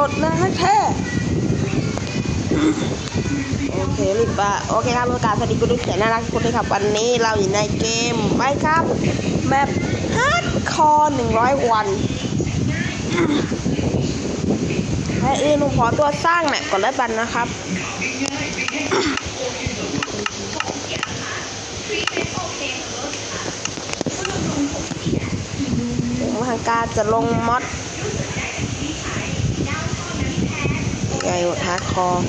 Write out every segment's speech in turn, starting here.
นี่โหลดนะแท้โอเครีบว่าโอเคครับประกาศสวัสดีคุณลูกเขียนน่ารักทุกคนเลยครับ วันนี้เราอยู่ในเกมไปครับแบบฮาร์ดคอร์หนึ่งร้อยวันให้อื่นผมขอตัวสร้างแมปก่อนแล้วกันนะครับผมทางการจะลงมอด ไงฮาร์ดคอร์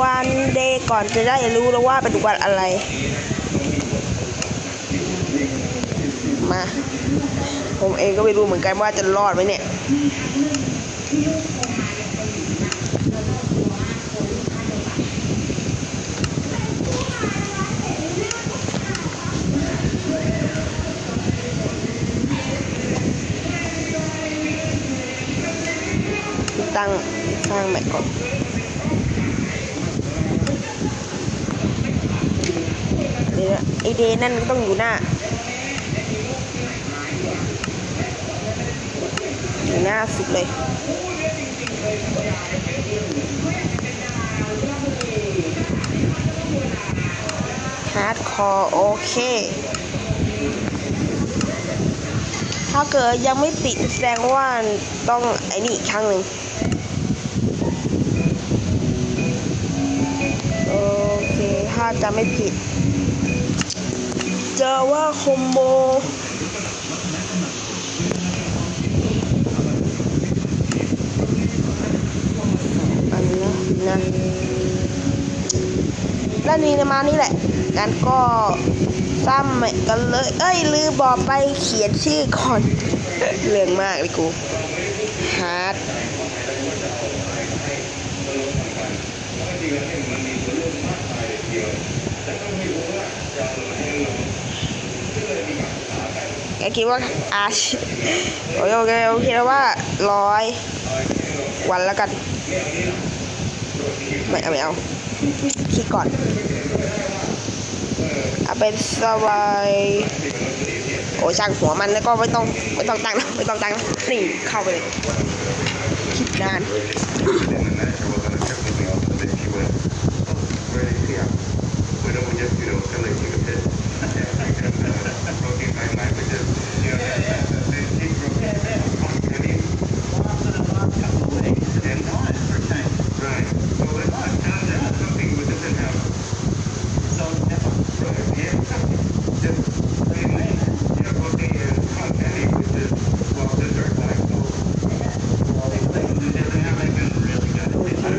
วันเดย์ก่อนจะได้รู้แล้วว่าเป็นวันอะไร มา ผมเองก็ไม่รู้เหมือนกันว่าจะรอดไหมเนี่ย ตั้ง สร้างแมทก่อนเดี๋ยวไอเดนั่นก็ต้องอยู่หน้า อยู่หน้าสุดเลยฮาร์ดคอร์โอเค ถ้าเกิดยังไม่ติดแสดงว่าต้องไอ้นี่อีกครั้งหนึ่ง จะไม่ผิด เจอว่าคอมโบอันนี้นะนด้านนี้นะมานี่แหละงั้นก็ซ้ำใหมกันเลย เอ้ยลืมบอกไปเขียนชื่อก่อนเรื่องมากเลยกู ฮาร์ด แกคิดว่าอาชโอเคโอเคโอเคแล้วว่าร้อยวันแล้วกันไม่เอาไม่เอาคิดก่อนเอาเป็นสบายโอ้ช่างหัวมันแล้วก็ไม่ต้องไม่ต้องตั้งนะไม่ต้องตั้งนะนี่เข้าไปเลยคิดนาน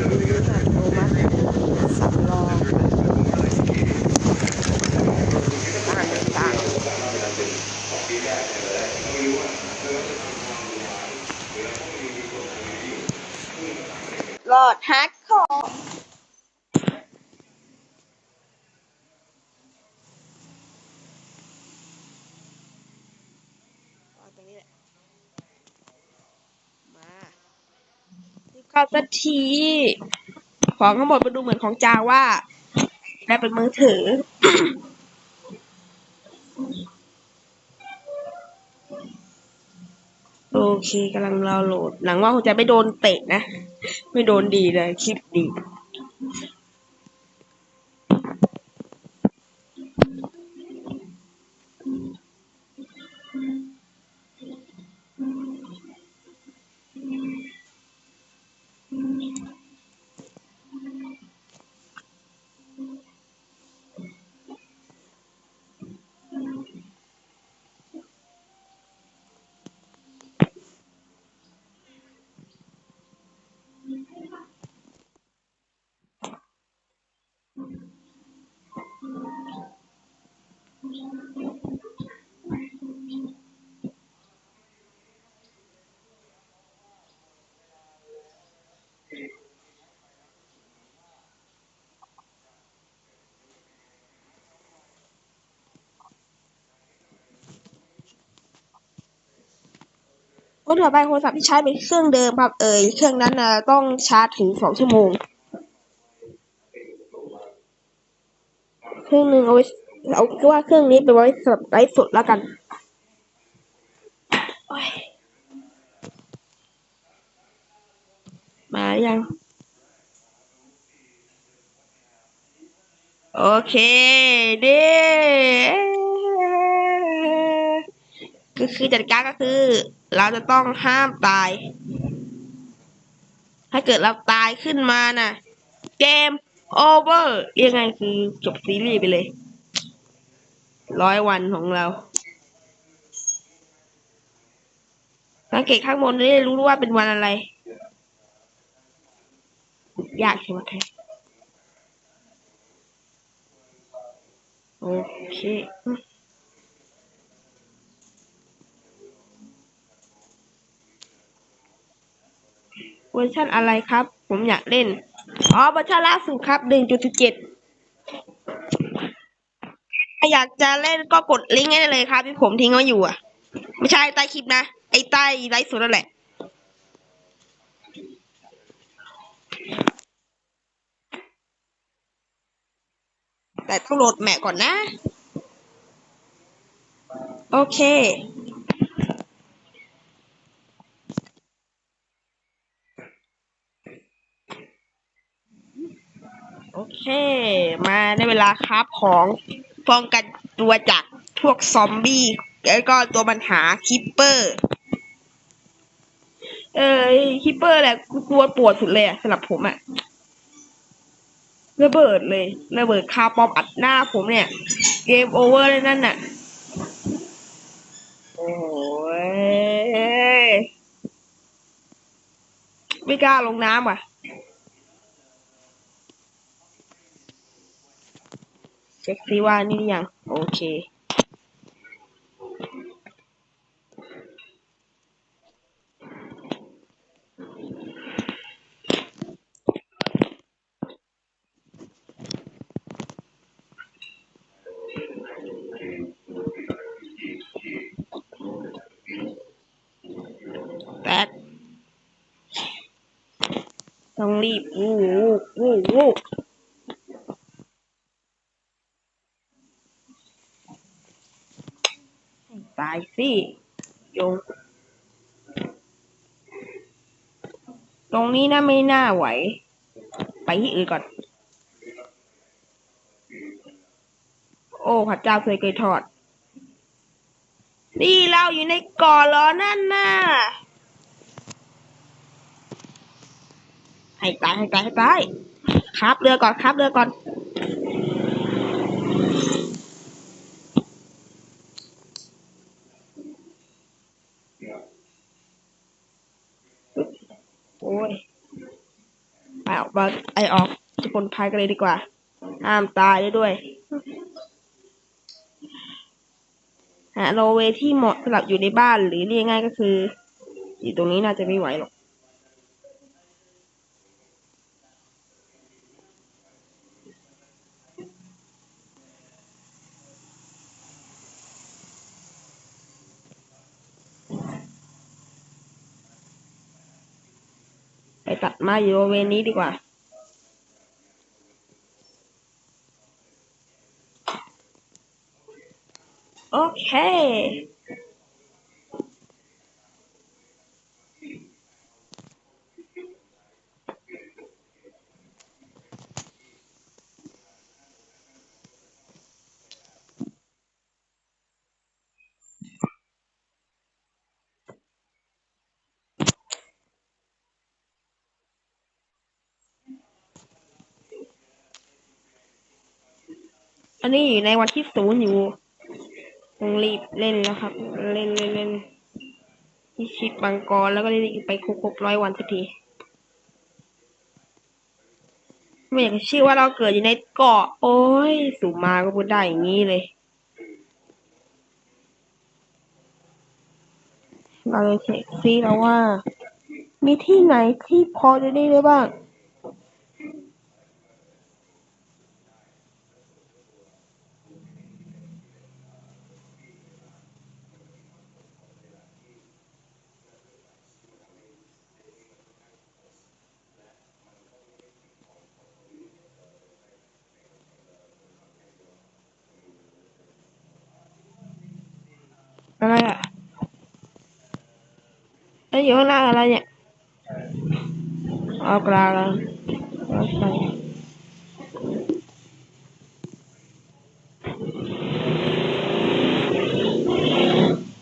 โอเคโทรมาสำรองต่างต่างรอดฮาร์ดคอร์เอา ตรงนี้แหละ มารีบเข้าสักที ของทั้งหมดมันดูเหมือนของจาว่าและเป็นมือถือ โอเคกำลังรอโหลด หลังว่าคงจะไม่โดนเตะนะ ไม่โดนดีเลย คลิปดี คนต่อไปโทรศัพท์ที่ใช้เป็นเครื่องเดิมครับ เอ่ยเครื่องนั้นนะต้องชาร์จถึงสองชั่วโมง เครื่องหนึ่งเอาไว้ เอาว่าเครื่องนี้ไปไว้สำหรับไลฟ์สดแล้วกันมายัง โอเคเด้ก็คือจัดการก็คือ เราจะต้องห้ามตาย ถ้าเกิดเราตายขึ้นมานะ่ะ เกมโอเวอร์ยังไงคือจบซีรีส์ไปเลย ร้อยวันของเราสังเกตข้างบนนี่รู้ว่าเป็นวันอะไร ยากใช่ไหมแท้โอเคเวอร์ชันอะไรครับ ผมอยากเล่น อ๋อเวอร์ชันล่าสุดครับหนึ่งจุดเจ็ด ถ้าอยากจะเล่นก็กดลิงก์ให้ได้เลยครับที่ผมทิ้งไว้อยู่อะ ไม่ใช่ใต้คลิปนะ ไอ้ใต้ไลฟ์สดนั่นแหละแต่ต้องโหลดแมปก่อนนะ โอเคโอเค มาในเวลาครับของ ป้องกันตัวจากพวกซอมบี้ แล้วก็ตัวปัญหาคิปเปอร์ เออคิปเปอร์แหละกูกลัวปวดสุดเลยอะสำหรับผมอะระเบิดเลยระเบิดคาร์บอมอัดหน้าผมเนี่ย เกมโอเวอร์เลยนั่นน่ะ โอ้ยไม่กล้าลงน้ำว่ะ เช็คซิว่านี่ยัง โอเคแตกต้องรีบ วู้วู้วู้วู้ให้ตายสิโยงตรงนี้นะไม่น่าไหว ไปที่อื่นก่อน โอ้พระเจ้าเคยเคยทอด นี่เราอยู่ในก่อล้อนั่นน่ะให้ตายให้ตายให้ตายครับเรือก่อนครับเรือก่อน โอ้ย ไออกมาไอออกจะปนภัยกันเลยดีกว่า ห้ามตายได้ด้วย หาโลเวที่เหมาะสำหรับอยู่ในบ้านหรือเรียกง่ายก็คือ อยู่ตรงนี้น่าจะไม่ไหวหรอกไปตัดไม้อยู่บริเวณนี้ดีกว่า โอเค อันนี้อยู่ในวันที่ศูนย์อยู่ ต้องรีบเล่นแล้วครับ เล่นเล่นเล่นที่ชิปบังกรแล้วก็รีบไปครบครบร้อยวันสักทีไม่อยากจะเชื่อว่าเราเกิดอยู่ในเกาะ โอ้ยสูงมาก็พูดได้อย่างนี้เลย เราเลยเช็คซิแล้วว่า มีที่ไหนที่พอจะได้ได้บ้าง อะไรอะแล้วอยู่ข้างหน้าอะไรเนี่ยเอากลางแล้วเอาไป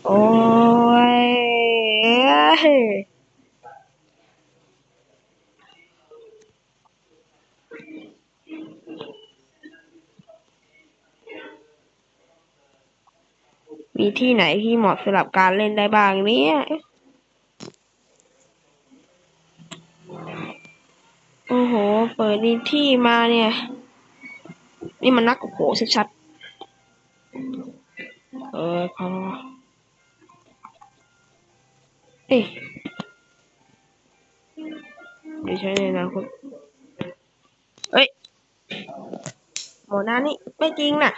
โอ้ยเอ้ยมี ที่ไหนที่เหมาะสำหรับการเล่นได้บ้างเนี่ยโอ้โห เปิดนี่ที่มาเนี่ย นี่มันนักโอ้โหชัดๆเออพอเอ้ยเดี๋ยวใช้ในอนาคตเอ้ย หมอนานี่ไม่จริงน่ะ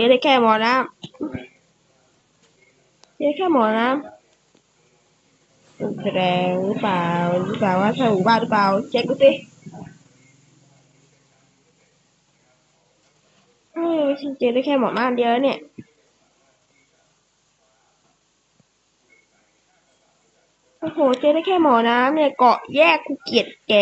จ๊ได้แค่หมอน้ำเจ๊แค่หมอน้ำแสดงหรือเปล่าหรือเปล่าว่าใช่หมู่บ้านหรือเปล่า เช็คดูสิเออฉันเจ๊ได้แค่หมอน้ำเดียวเนี่ยโอ้โห เจ๊ได้แค่หมอน้ำเนี่ยเกาะแยกกูเกลียดแก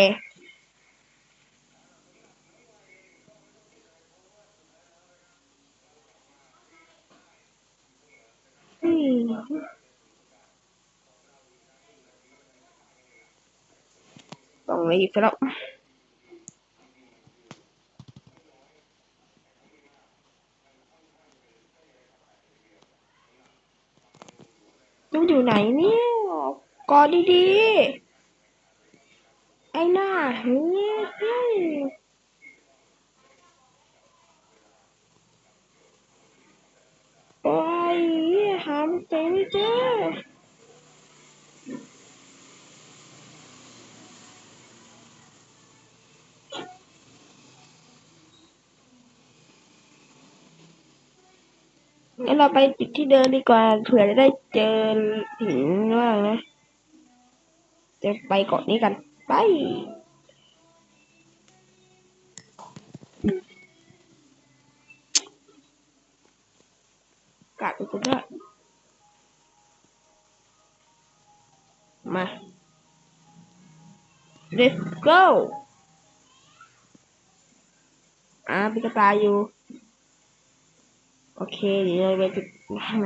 ต้องรีบไปแล้วมันอยู่ไหนเนี่ยกอดดีๆ ไอ้หน้าเฮ้ยโอ้ยหาไม่ เจไม่เจองั้นเราไปจุดที่เดินดีกว่า เผื่อจะได้เจอหินว่างนะ จะไปเกาะนี้กัน ไปกัดไปกันด้วย มา let's go อ่าป็นกตาอยู่ โอเคเดี๋ยวเราไปจุด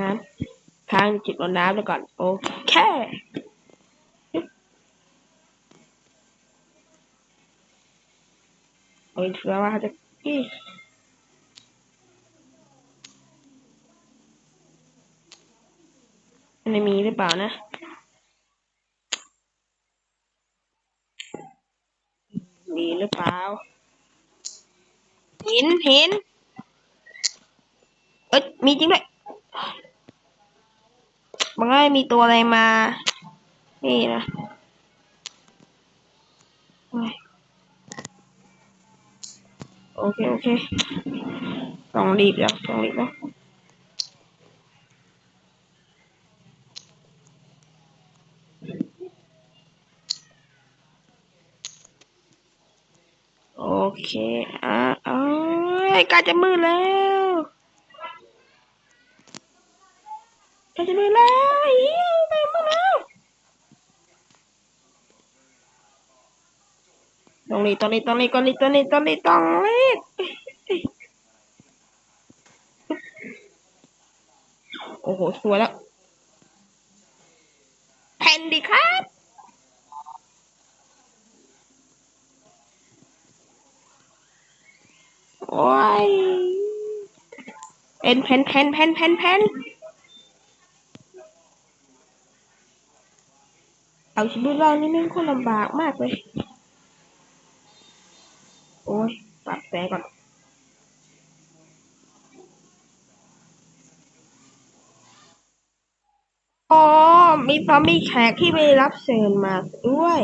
น้ำทางจุดรดน้ำแล้วก่อน โอเคโอ้ยถือว่าจะอี้มันมีหรือเปล่านะ มีหรือเปล่า หินหินเอ้ยมีจริงด้วยมันก็มีตัวอะไรมา นี่นะโอ้ยโอเค โอเค ต้องรีบแล้วต้องรีบแล้วโอเค อะเอ้ยใกล้จะมืดแล้วใกล้จะมืดแล้วเฮ้ยใกล้มืดแล้วต้องรีบต้องรีบต้องรีบต้องรีบต้องรีบต้องรีบต้องรีบโอ้โหสวยแล้วแผ่นดีครับ โอ้ยเป็นแผ่นแผ่นแผ่นแผ่นแผ่นเอาชีวิตเรานี่แม่งคนลำบากมากเลย โอ้ยปรับแสงก่อน อ๋อ มีตอมีแขกที่ไปรับเชิญมาด้วย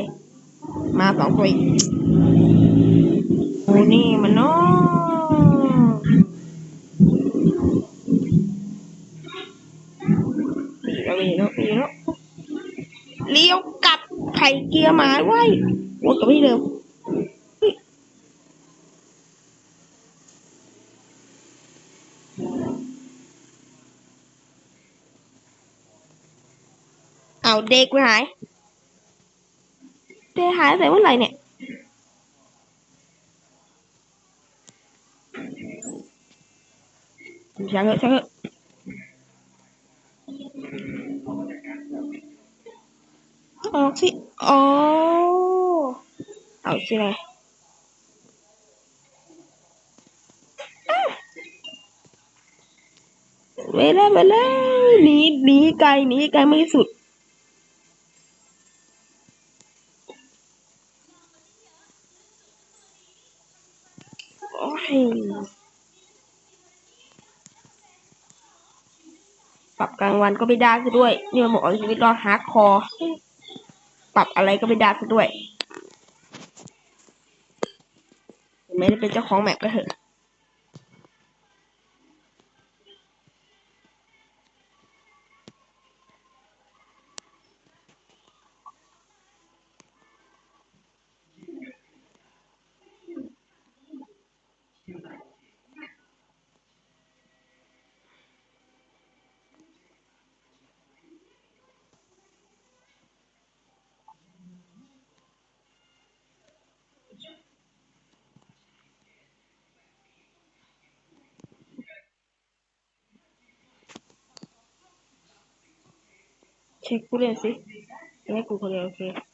มาสองคนโอ้นี่มันเนาะ เกียร์หมาไว้รถก็ไม่เร็วเอาเด็กไปหายเด็กหายไปเมื่อไหร่เนี่ยช้างเหอะช้างเหอะออกสิ อ๋อ เอาสิไงอะไปแล้วไปแล้วหนีหนีไกลหนีไกลไม่สุด โอ้ย ปรับกลางวันก็ไม่ได้ซะด้วย นี่มันบอกว่าชีวิตรอดฮาร์ดคอร์ ปรับอะไรก็ไม่ได้ซะด้วย ไม่ได้เป็นเจ้าของแมปก็เถอะ เช็ค